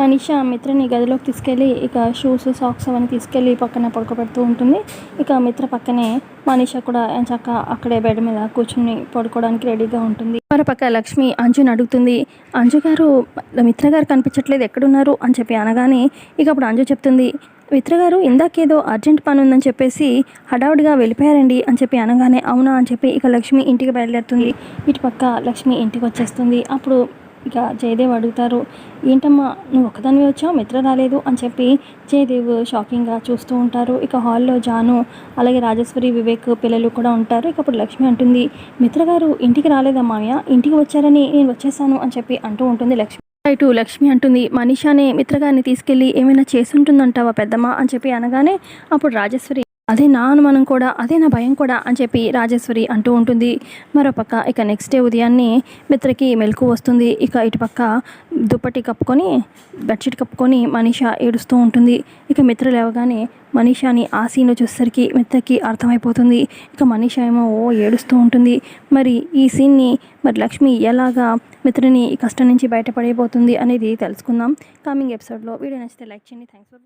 మనీషా మిత్రని గదిలోకి తీసుకెళ్ళి ఇక షూస్ సాక్స్ అవన్నీ తీసుకెళ్ళి పక్కన పడుకోబెడుతూ ఉంటుంది. ఇక మిత్ర పక్కనే మనిష కూడా చక్క అక్కడే బెడ్ మీద కూర్చుని పడుకోవడానికి రెడీగా ఉంటుంది. మరోపక్క లక్ష్మి అంజుని అడుగుతుంది అంజు గారు మిత్ర గారు కనిపించట్లేదు ఎక్కడున్నారు? అని చెప్పి అనగానే ఇక అప్పుడు అంజు చెప్తుంది మిత్ర గారు ఇందాకేదో అర్జెంట్ పని ఉందని చెప్పేసి హడావుడిగా వెళ్ళిపోయారండి అని చెప్పి అనగానే అవునా? అని చెప్పి ఇక లక్ష్మి ఇంటికి బయలుదేరుతుంది. ఇటుపక్క లక్ష్మి ఇంటికి వచ్చేస్తుంది. అప్పుడు ఇక జయదేవ్ అడుగుతారు ఏంటమ్మా నువ్వు ఒక్కదానివే వచ్చావు? మిత్ర రాలేదు? అని చెప్పి జయదేవ్ షాకింగ్గా చూస్తూ ఉంటారు. ఇక హాల్లో జాను అలాగే రాజేశ్వరి వివేక్ పిల్లలు కూడా ఉంటారు. ఇక అప్పుడు లక్ష్మి అంటుంది మిత్ర గారు ఇంటికి రాలేదా మామయ్య? ఇంటికి వచ్చారని నేను వచ్చేసాను అని చెప్పి అంటూ ఉంటుంది లక్ష్మి. ఇటు లక్ష్మి అంటుంది మనీషానే మిత్రగారిని తీసుకెళ్ళి ఏమైనా చేసుంటుందంటావా పెద్దమ్మ? అని చెప్పి అనగానే అప్పుడు రాజేశ్వరి అదే నా అనుమానం కూడా అదే నా భయం కూడా అని చెప్పి రాజేశ్వరి అంటూ ఉంటుంది. మరోపక్క ఇక నెక్స్ట్ డే ఉదయాన్నే మిత్రకి మెలకు వస్తుంది. ఇక ఇటుపక్క దుప్పటి కప్పుకొని బెడ్షీట్ కప్పుకొని మనీషా ఏడుస్తూ ఉంటుంది. ఇక మిత్ర లేవగానే మనీషాని ఆ సీన్లో చూసేసరికి మిత్రకి అర్థమైపోతుంది. ఇక మనీషా ఏమో ఓ ఏడుస్తూ ఉంటుంది. మరి ఈ సీన్ని మరి లక్ష్మి ఎలాగా మిత్రని ఈ కష్టం నుంచి బయటపడైపోతుంది అనేది తెలుసుకుందాం. కమింగ్ ఎపిసోడ్లో వీడియో నచ్చితే లైక్ చేయండి. Thanks for